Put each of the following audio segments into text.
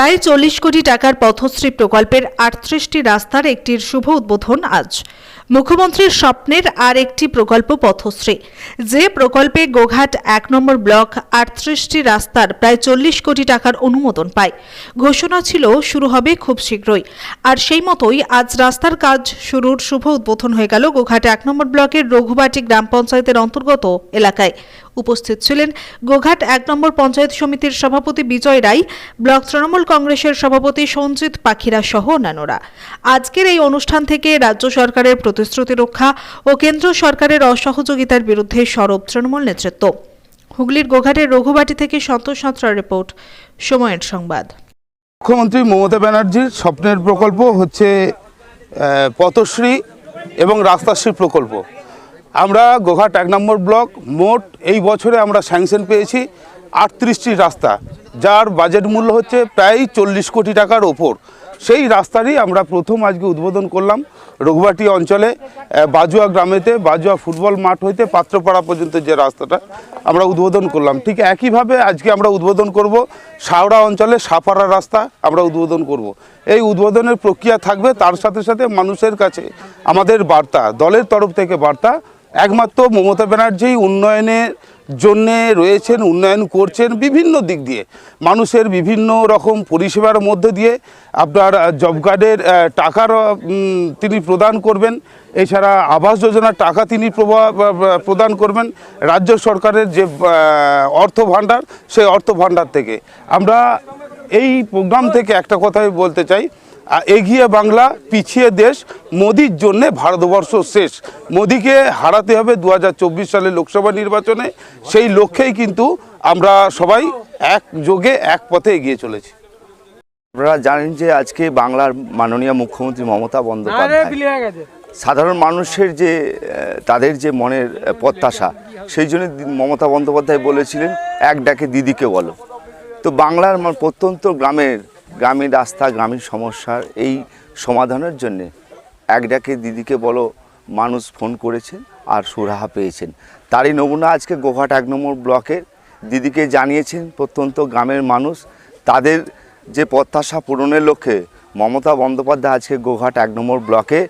প্রায় চল্লিশ কোটি টাকার পথশ্রী প্রকল্পের আটত্রিশটি রাস্তার একটির শুভ উদ্বোধন আজ। মুখ্যমন্ত্রীর স্বপ্নের আর একটি প্রকল্প পথশ্রী। যে প্রকল্পে গোঘাট এক নম্বর ব্লক আটত্রিশটি রাস্তার প্রায় চল্লিশ কোটি টাকার অনুমোদন পায়। ঘোষণা ছিল, শুরু হবে খুব শীঘ্রই। আর সেই মতোই আজ রাস্তার কাজ শুরুর শুভ উদ্বোধন হয়ে গেল গোঘাট এক নম্বর ব্লকের রঘুবাটি গ্রাম পঞ্চায়েতের অন্তর্গত এলাকায়। উপস্থিত ছিলেন গোঘাট এক নম্বর পঞ্চায়েত সমিতির সভাপতি বিজয় রায়, ব্লক তৃণমূল কংগ্রেসের সভাপতি সঞ্জিত পাখিরা সহ অন্যান্যরা। আজকের এই অনুষ্ঠান থেকে রাজ্য সরকারের প্রতিশ্রুতি রক্ষা ও কেন্দ্র সরকারের অসহযোগিতার বিরুদ্ধে সরব তৃণমূল নেতৃত্ব। হুগলির গোঘাটের রঘুবাটি থেকে সন্তোষ সাঁতরার রিপোর্ট, সময়ের সংবাদ। মুখ্যমন্ত্রী মমতা ব্যানার্জির স্বপ্নের প্রকল্প হচ্ছে পথশ্রী এবং রাস্তাশ্রী প্রকল্প। আমরা গোঘাট এক নম্বর ব্লক, মোট এই বছরে আমরা স্যাংশন পেয়েছি আটত্রিশটি রাস্তা, যার বাজেট মূল্য হচ্ছে প্রায় চল্লিশ কোটি টাকার ওপর। সেই রাস্তারই আমরা প্রথম আজকে উদ্বোধন করলাম রঘুবাটি অঞ্চলে বাজুয়া গ্রামেতে, বাজুয়া ফুটবল মাঠ হইতে পাত্রপাড়া পর্যন্ত যে রাস্তাটা আমরা উদ্বোধন করলাম। ঠিক একইভাবে আজকে আমরা উদ্বোধন করব শাওড়া অঞ্চলে সাপাড়া রাস্তা আমরা উদ্বোধন করব। এই উদ্বোধনের প্রক্রিয়া থাকবে, তার সাথে সাথে মানুষের কাছে আমাদের বার্তা, দলের তরফ থেকে বার্তা একমাত্র মমতা ব্যানার্জি উন্নয়নের জন্যে রয়েছেন, উন্নয়ন করছেন বিভিন্ন দিক দিয়ে। মানুষের বিভিন্ন রকম পরিষেবার মধ্যে দিয়ে আপনার জব কার্ডের টাকার তিনি প্রদান করবেন। এছাড়া আবাস যোজনার টাকা তিনি প্রদান করবেন। রাজ্য সরকারের যে অর্থ ভাণ্ডার, সেই অর্থ ভাণ্ডার থেকে। আমরা এই প্রোগ্রাম থেকে একটা কথাই বলতে চাই। এগিয়ে বাংলা পিছিয়ে দেশ মোদির জন্যে ভারতবর্ষ শেষ। মোদিকে হারাতে হবে দু সালে লোকসভা নির্বাচনে। সেই লক্ষ্যেই কিন্তু আমরা সবাই একযোগে এক পথে এগিয়ে চলেছি। আপনারা জানেন যে আজকে বাংলার মাননীয় মুখ্যমন্ত্রী মমতা বন্দ্যোপাধ্যায় সাধারণ মানুষের যে তাদের যে মনের প্রত্যাশা সেই জন্য মমতা বন্দ্যোপাধ্যায় বলেছিলেন এক ডাকে দিদিকে বলো। তো বাংলার প্রত্যন্ত গ্রামের গ্রামীণ রাস্তা গ্রামীণ সমস্যার এই সমাধানের জন্যে এক ডাকে দিদিকে বলো, মানুষ ফোন করেছেন আর সুরাহা পেয়েছেন। তারই নমুনা আজকে গোঘাট এক নম্বর ব্লকের। দিদিকে জানিয়েছেন, প্রত্যন্ত গ্রামের মানুষ, তাদের যে প্রত্যাশা পূরণের লক্ষ্যে মমতা বন্দ্যোপাধ্যায় আজকে গোঘাট এক নম্বর ব্লকে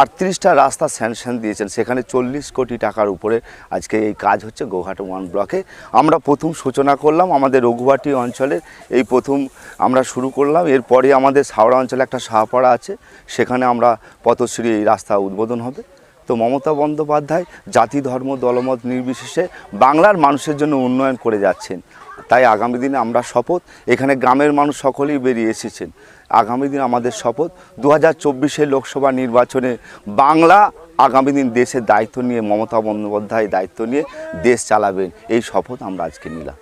আটত্রিশটা রাস্তা স্যাংশন দিয়েছেন, সেখানে চল্লিশ কোটি টাকার উপরে আজকে এই কাজ হচ্ছে গৌহাট ওয়ান ব্লকে। আমরা প্রথম সূচনা করলাম আমাদের রঘুবাটি অঞ্চলে, এই প্রথম আমরা শুরু করলাম। এরপরে আমাদের সাওড়া অঞ্চলে একটা সাহাপাড়া আছে, সেখানে আমরা পথশ্রী এই রাস্তা উদ্বোধন হবে। তো মমতা বন্দ্যোপাধ্যায় জাতি, ধর্ম, দলমত নির্বিশেষে বাংলার মানুষের জন্য উন্নয়ন করে যাচ্ছেন। তাই আগামী দিনে আমরা শপথ, এখানে গ্রামের মানুষ সকলেই বেরিয়ে এসেছেন। আগামী দিন আমাদের শপথ দু হাজার লোকসভা নির্বাচনে বাংলা আগামী দিন দেশের দায়িত্ব নিয়ে, মমতা বন্দ্যোপাধ্যায় দায়িত্ব নিয়ে দেশ চালাবেন। এই শপথ আমরা আজকে নিলাম।